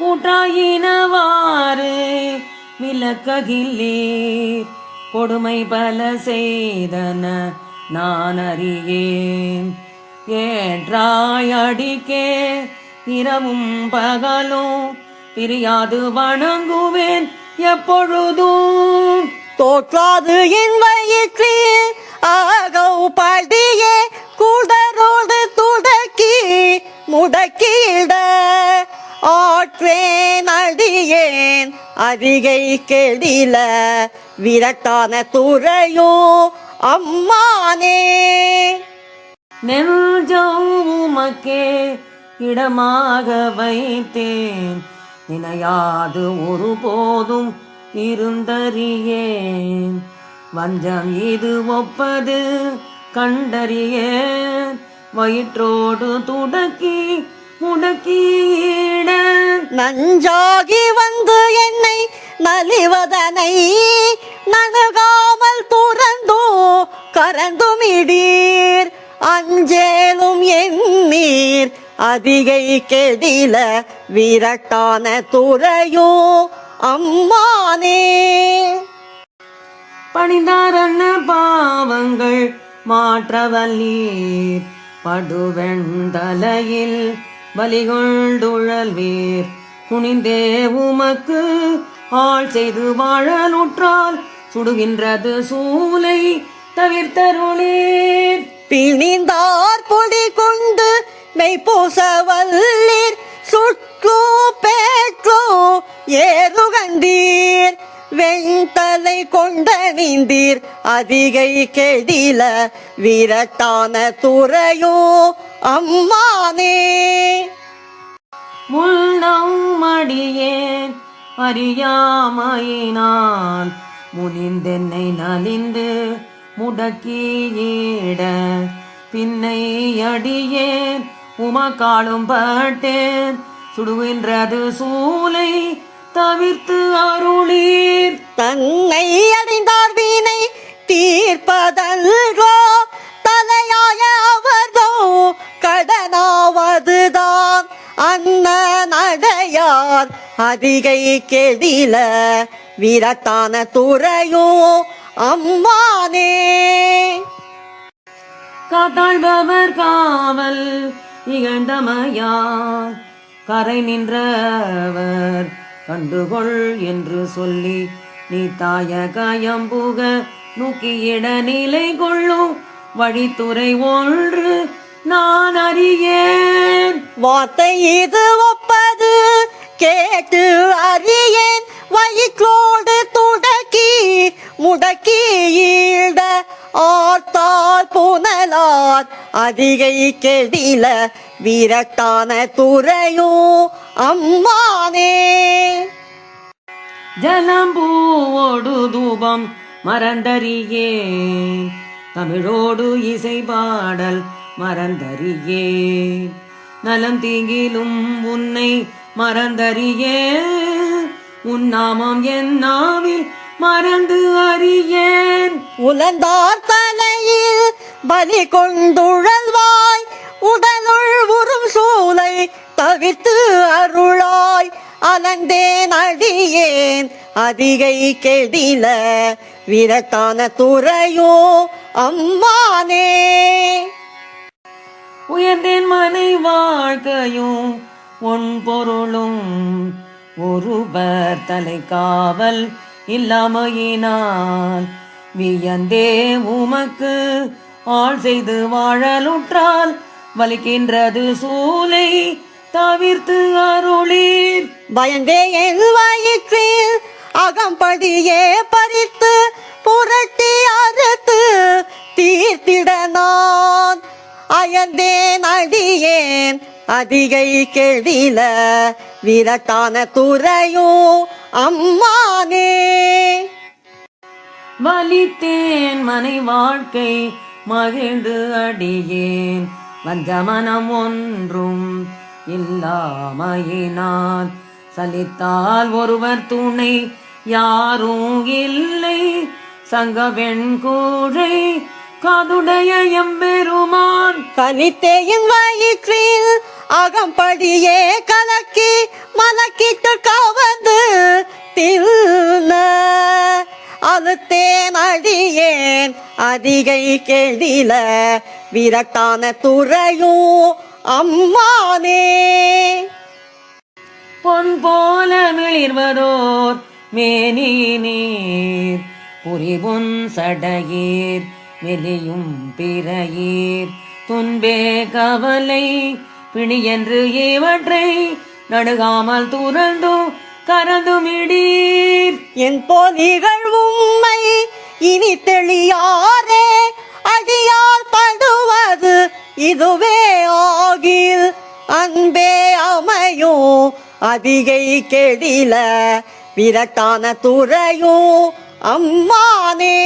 கூட்டாயினவாறு விளக்ககில்லீர். கொடுமை பல செய்தன நான் அறியேன் ஏற்றாய் இரவும் பகலும் பிரியாது வணங்குவேன் எப்பொழுதும். தோற்றாது என் வயிற்றில் ஆகவு படியே குடரோடு துடக்கி முடக்கிட அதிகை கெடில விரட்டான துறையோ அம்மானே. நெஞ்சம் உமக்கே இடமாக வைத்தேன். நினையாது ஒருபோதும் இருந்தறியேன். வஞ்சம் இது ஒப்பது கண்டறியேன். வயிற்றோடு துடக்கி முடக்கிட நஞ்சாகி வந்து நலிவதனை நணுகாமல் துறந்தோ கரந்துமிடீர். அஞ்சேலும் எண்ணீர். அதிகை கெடில வீரக்கான துறையோ அம்மானே. பணிந்தாரன்ன பாவங்கள் மாற்றவல்லீர். படுவெண்தலையில் வலிகொண்டுழல்வீர் குனிந்தே உமக்கு ஆள் செய்து வாழலுற்றால் சுடுகின்றது சூலை தவிர்த்தருளீர். பிணிந்தார் பொடி கொண்டு மெய்ப்பூச வல்லீர் சுற்றோ பேற்றோ ஏறுகண்டீர். வெண்தலை கொண்ட நீந்தீர். அதிகை கெடில விரட்டான துறையோ அம்மானே. முள்ளமடியேன் அறியாமையினான் முனிந்தென்னை நலிந்து முடக்கியிட பின்னை அடியேன் உமக்காலும் பட்டேன். சுடுகின்றது சூலை தவிர்த்து அருளீர். தன்னை அடைந்தார் வீணை தீர்ப்பதல்கோ தலையாய அவர்தோ கடனாவதுதான். அன்ன நடையார் அதிகை கெடில விரட்டான துறையோ அம்மானே. காத்தாழ்பவர் காவல் இகழ்ந்தமையார். கரை நின்றவர் கண்டுகொள் என்று சொல்லி நீ தாய காயம்புக நோக்கியிட நிலை கொள்ளும் வழித்துறை ஒன்று நான் அறியேன். வார்த்தை இது கேட்டு அறியேன் வயிற்றோடு துடக்கி முடக்கி ஈட ஆர்த்தால் புனலார். அதிகை கெடில வீரத்தான துறையோ அம்மானே. ஜலம்பூவோடு தூபம் மறந்தறியே தமிழோடு இசை பாடல் மறந்தறியே நலம் தீங்கிலும் உன்னை மறந்தறியேன். உன் நாமம் என் நாவில் மறந்து அறியேன். உலந்தார் தலையில் பலி கொண்டுழல்வாய். உடலுள் உறும் சூளை தவிர்த்து அருளாய். அலந்தேன் அடியேன் அதிகை கெடில விரட்டான துறையோ அம்மானே. உயர்ந்தேன் மனை வாழ்க்கையும் உன் பொருளும் ஒருவர் தலை காவல் இல்லாமையினால் வியந்தே உமக்கு ஆள் செய்து வாழலுற்றால் வலிக்கின்றது சூலை தவிர்த்து அருளீர். பயந்தே என் வயிற்றில் அகம்படியே பறித்து புரட்டி அறுத்து தீர்த்திட நான். அயந்தேன் அடியேன் அதிகை கெடில விரட்டான துறையோ அம்மானே. வலித்தேன் மனை வாழ்க்கை மகிழ்ந்து அடியேன். வஞ்சமனம் ஒன்றும் இல்லாமையினால் சலித்தால் ஒருவர் துணை யாரும் இல்லை. சங்க வெண்கூழை காதுடைய எம்பெருமான். கனித்தேயின் வயிற்றில் அகம்படியே கலக்கி மலக்கிட்டு கவந்து தில்ல. அழுத்தேன் அடியேன் அதிகை கெடில விரட்டான துறையும் அம்மானே. பொன் போல மிளிர்வதோர் மேனி நீர் புரிவும் சடையீர் வெளியும் பிறையீர். துன்பே கவலை பிணியென்று இவற்றை நடுகாமல் துறந்து கரந்துமிடீர் என் போலிகள் உண்மை இனி தெளியாரே அடியால் படுவது இதுவே ஆகில். அன்பே அமையும் அதிகை கெடில விரட்டான துறையும் அம்மானே.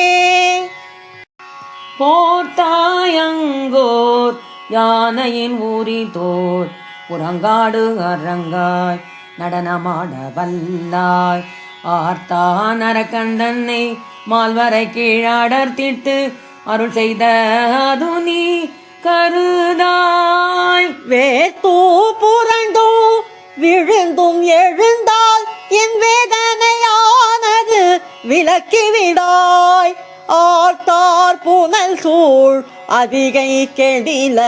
போர்த்தாயங்கோர் யானையின் ஊரி தோர் புறங்காடு அரங்காய் நடனமாட வல்லாய். ஆர்த்தான் அரக்கண்டனை மால்வரை கீழாடர்த்திட்டு அருள் செய்த அது நீ கருதாய். வேத்து புரண்டும் விழுந்தும் எழுந்தால் என் வேதனையானது விளக்கிவிடாய் ஆர்த்தார் புனல் சூழ் அதிகை கெடில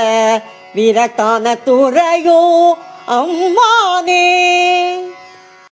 விரட்டான துறையோ அம்மானே.